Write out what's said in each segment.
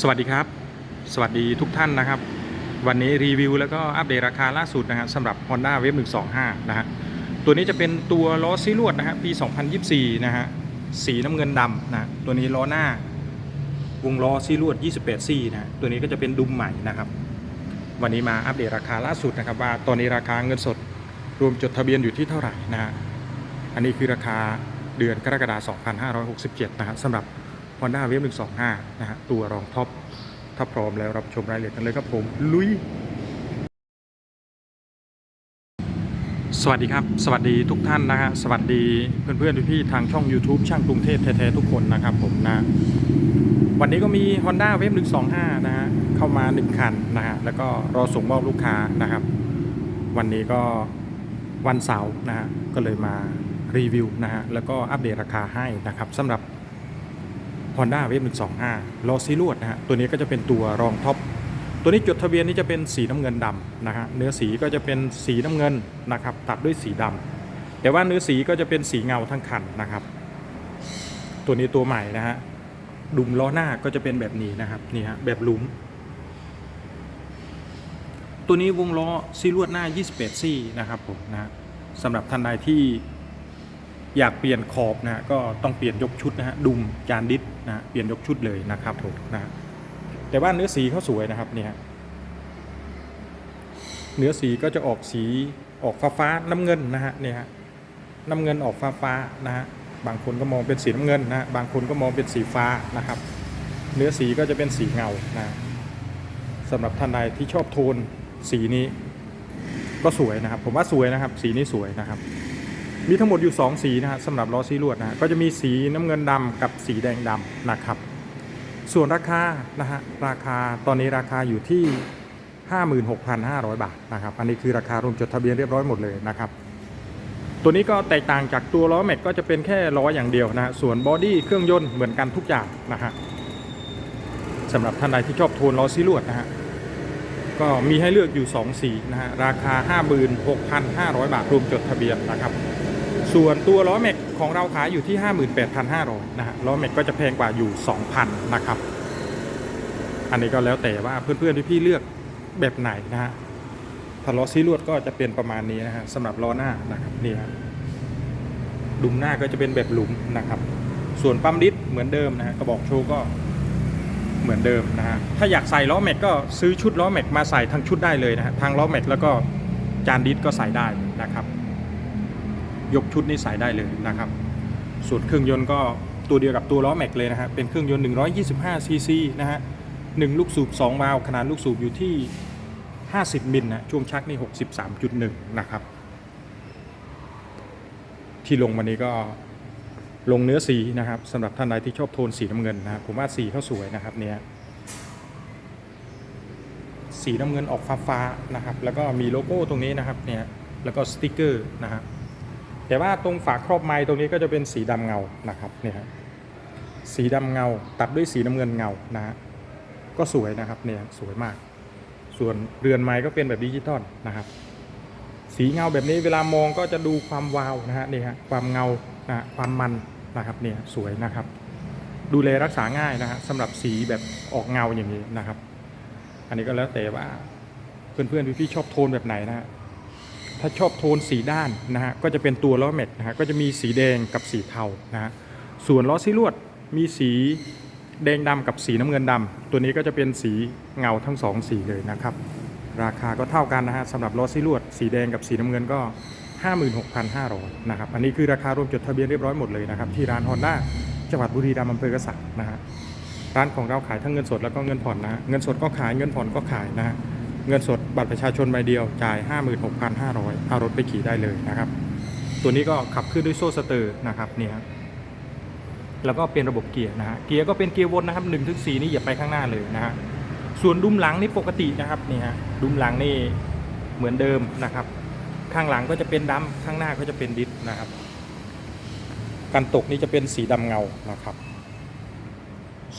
สวัสดีครับ สวัสดีทุกท่านนะครับ วันนี้รีวิวแล้วก็อัปเดตราคาล่าสุดนะฮะสำหรับ Honda Wave 125 นะฮะตัวนี้จะเป็นตัวล้อซีลวดนะฮะปี 2024 นะฮะสีน้ำเงินดำนะตัวนี้ล้อหน้าวงล้อซีลวด 28ซี่นะฮะตัวนี้ก็จะเป็นดุมใหม่นะครับ วันนี้มาอัปเดตราคาล่าสุดนะครับว่าตอนนี้ราคาเงินสดรวมจดทะเบียนอยู่ที่เท่าไหร่นะฮะอันนี้คือราคาเดือนกรกฎาคม 2567 นะฮะสำหรับ Honda Wave 125 นะฮะตัวรองท็อป ถ้าพร้อมแล้วรับชมรายละเอียดกันเลยครับผม ลุย สวัสดีครับ สวัสดีทุกท่านนะฮะสวัสดีเพื่อนๆพี่ๆทางช่อง YouTube ช่างกรุงเทพแท้ๆทุกคนนะครับผมนะวันนี้ก็มี Honda Wave 125 นะฮะเข้ามา 1 คันนะฮะแล้วก็รอส่งมอบลูกค้านะครับ วันนี้ก็วันเสาร์นะฮะก็เลยมารีวิวนะฮะแล้วก็อัปเดตราคาให้นะครับสำหรับ Honda Wave 125ล้อซีลวดนะฮะตัวนี้ก็จะเป็นตัวรองท็อปตัวนี้จดทะเบียนนี่จะเป็นสีน้ำเงินดำนะฮะเนื้อสีก็จะเป็นสีน้ำเงินนะครับตัดด้วยสีดำแต่ว่าเนื้อสีก็จะเป็นสีเงาทั้งคันนะครับ ตัวนี้ตัวใหม่นะฮะดุมล้อหน้าก็จะเป็นแบบนี้นะครับนี่ฮะแบบลุมตัวนี้วงล้อซีลวดหน้า28ซี่นะครับผมนะฮะสำหรับท่านใดที่ อยากเปลี่ยนขอบนะฮะก็ต้องเปลี่ยนยกชุดนะฮะดุมจานดิสนะฮะเปลี่ยนยกชุดเลยนะครับผมนะฮะแต่ว่าเนื้อสีเขาสวยนะครับเนี่ยเนื้อสีก็จะออกสีออกฟ้าฟ้าๆน้ำเงินนะฮะเนี่ยฮะน้ำเงินออกฟ้าฟ้าๆนะฮะบางคนก็มองเป็นสีน้ำเงินนะฮะบางคนก็มองเป็นสีฟ้านะครับ เนื้อสีก็จะเป็นสีเงานะฮะสำหรับท่านใดที่ชอบโทนสีนี้ก็สวยนะครับ ผมว่าสวยนะครับ สีนี้สวยนะครับ มีทั้งหมดอยู่ 2 สีนะฮะสำหรับล้อซีลวดนะฮะก็จะมีสีน้ำเงินดำกับสีแดงดำนะครับ ส่วนราคานะฮะราคาตอนนี้ราคาอยู่ที่ 56,500 บาทนะครับ อันนี้คือราคารวมจดทะเบียนเรียบร้อยหมดเลยนะครับ ตัวนี้ก็แตกต่างจากตัวล้อแม็กก็จะเป็นแค่ล้ออย่างเดียวนะฮะส่วนบอดี้เครื่องยนต์เหมือนกันทุกอย่างนะฮะสำหรับท่านใดที่ชอบโทนล้อซีลวดนะฮะก็มีให้เลือกอยู่ 2 สีนะฮะ ราคา 56,500 บาทรวมจดทะเบียนนะครับ ส่วนตัวล้อแม็กของเราขายอยู่ที่ 58,500นะฮะล้อแม็กก็จะแพงกว่าอยู่ 2,000นะครับ อันนี้ก็แล้วแต่ว่าเพื่อนๆพี่ๆเลือกแบบไหนนะฮะถ้าล้อซีลวดก็จะเป็นประมาณนี้นะฮะสำหรับล้อหน้านะครับนี่ฮะดุมหน้าก็จะเป็นแบบหลุมนะครับ ส่วนปั๊มดิสเหมือนเดิมนะฮะกระบอกโชว์ก็เหมือนเดิมนะฮะถ้าอยากใส่ล้อแม็กก็ซื้อชุดล้อแม็กมาใส่ทั้งชุดได้เลยนะฮะทางล้อแม็กแล้วก็จานดิสก็ใส่ได้นะครับ ยกชุดนี้ใส่ได้เลยนะครับ ส่วนเครื่องยนต์ก็ตัวเดียวกับตัวล้อแม็กเลยนะฮะเป็นเครื่องยนต์ 125 ซีซีนะฮะหนึ่งลูกสูบ2วาล์วขนาดลูกสูบอยู่ที่ 50 มิลนะช่วงชักนี่ 63.1 นะครับ ที่ลงวันนี้ก็ลงเนื้อสีนะครับสำหรับท่านใดที่ชอบโทนสีน้ำเงินนะครับผมว่าสีเขาสวยนะครับเนี่ยสีน้ำเงินออกฟ้าๆนะครับ แล้วก็มีโลโก้ตรงนี้นะครับเนี่ยแล้วก็สติกเกอร์นะครับ แต่ว่าตรงฝาครอบไม้ตรงนี้ก็จะเป็นสีดำเงานะครับเนี่ยสีดำเงาตัดด้วยสีน้ำเงินเงานะฮะก็สวยนะครับเนี่ยสวยมาก ส่วนเรือนไม้ก็เป็นแบบดิจิตอลนะครับสีเงาแบบนี้เวลามองก็จะดูความวาวนะฮะนี่ฮะความเงานะฮะความมันนะครับเนี่ยสวยนะครับ ดูแลรักษาง่ายนะฮะสำหรับสีแบบออกเงาอย่างนี้นะครับ อันนี้ก็แล้วแต่ว่าเพื่อนๆพี่ๆชอบโทนแบบไหนนะฮะ ถ้าชอบโทนสีด้านนะฮะก็จะเป็นตัวล้อแม็กนะฮะก็จะมีสีแดงกับสีเทานะฮะส่วนล้อซีลวดมีสีแดงดำกับสีน้ำเงินดำตัวนี้ก็จะเป็นสีเงาทั้งสองสีเลยนะครับ ราคาก็เท่ากันนะฮะสำหรับล้อซีลวด สีแดงกับสีน้ำเงินก็ 56,500นะครับอันนี้คือราคารวมจดทะเบียนเรียบร้อยหมดเลยนะครับที่ร้านฮอนด้าจังหวัดบุรีรัมย์อำเภอกระสังนะฮะร้านของเราขายทั้งเงินสดแล้วก็เงินผ่อนนะฮะเงินสดก็ขายเงินผ่อนก็ขายนะฮะ เงินสดบัตรประชาชนใบเดียวจ่าย 56,500เอารถไปขี่ได้เลยนะครับ ตัวนี้ก็ขับเคลื่อนด้วยโซ่สเตอร์นะครับเนี่ยครับแล้วก็เป็นระบบเกียร์นะฮะเกียร์ก็เป็นเกียร์วนนะครับ1นถึงสนี่อย่าไปข้างหน้าเลยนะฮะส่วนดุมหลังนี่ปกตินะครับนี่ฮะดุมหลังนี่เหมือนเดิมนะครับ ข้างหลังก็จะเป็นดำข้างหน้าก็จะเป็นดิสนะครับกันตกนี่จะเป็นสีดำเงานะครับ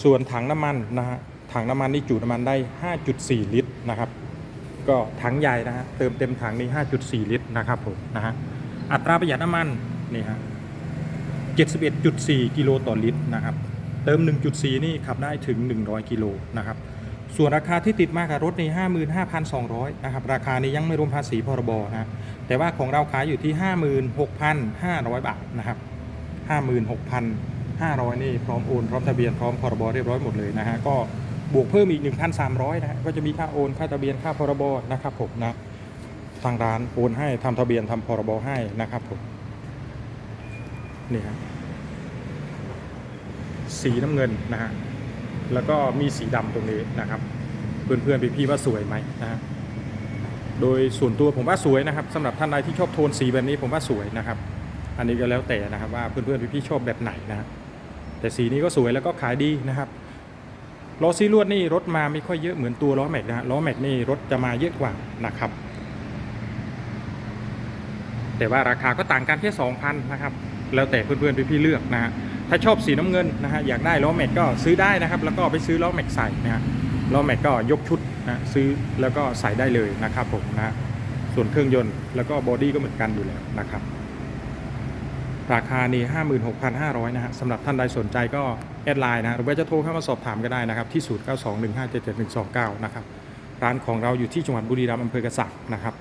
ส่วนถังน้ำมันนะฮะถังน้ำมันนี่จุน้ำมันได้ 5.4 ลิตรนะครับ ก็ถังใหญ่นะฮะเติมเต็มถังนี่5.4 ลิตรนะครับผมนะฮะอัตราประหยัดน้ำมันนี่ฮะ71.4 กิโลต่อลิตรนะครับ เติม 1.4 นี่ขับได้ถึง 100 กิโลนะครับ ส่วนราคาที่ติดมากับรถใน55,200 นะครับ ราคานี้ยังไม่รวมภาษีพรบนะ แต่ว่าของเราขายอยู่ที่ 56,500 บาทนะครับ 56,500 นี่พร้อมโอนพร้อมทะเบียนพร้อมพรบเรียบร้อยหมดเลยนะฮะ ก็ บวกเพิ่มอีก 1,300นะฮะก็จะมีค่าโอนค่าทะเบียนค่าพรบนะครับผมนะทางร้านโอนให้ทำทะเบียนทำพรบให้นะครับผมนี่ฮะสีน้ำเงินนะฮะแล้วก็มีสีดำตรงนี้นะครับ เพื่อนๆพี่ๆว่าสวยไหมนะฮะโดยส่วนตัวผมว่าสวยนะครับสำหรับท่านใดที่ชอบโทนสีแบบนี้ผมว่าสวยนะครับ อันนี้ก็แล้วแต่นะครับว่าเพื่อนๆพี่ๆชอบแบบไหนนะฮะแต่สีนี้ก็สวยแล้วก็ขายดีนะครับ ล้อซีลวดนี่รถมาไม่ค่อยเยอะเหมือนตัวล้อแม็กนะฮะล้อแม็กนี่รถจะมาเยอะกว่านะครับ แต่ว่าราคาก็ต่างกันแค่2,000นะครับแล้วแต่เพื่อนๆพี่ๆเลือกนะฮะถ้าชอบสีน้ำเงินนะฮะอยากได้ล้อแม็กก็ซื้อได้นะครับ แล้วก็ไปซื้อล้อแม็กใส่นะฮะล้อแม็กก็ยกชุดนะซื้อแล้วก็ใส่ได้เลยนะครับผมนะส่วนเครื่องยนต์แล้วก็บอดี้ก็เหมือนกันอยู่แล้วนะครับ ราคานี้56,500 นะฮะสำหรับท่านใดสนใจก็แอดไลน์นะหรือว่าจะโทรเข้ามาสอบถามก็ได้นะครับ ที่ 0921577129 นะครับ ร้านของเราอยู่ที่จังหวัดบุรีรัมย์อำเภอกระสักนะครับ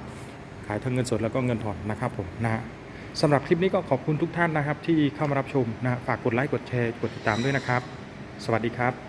ขายทั้งเงินสดแล้วก็เงินผ่อนนะครับผมนะฮะสำหรับคลิปนี้ก็ขอบคุณทุกท่านนะครับ ที่เข้ามารับชมนะฝากกดไลค์กดแชร์กดติดตามด้วยนะครับ สวัสดีครับ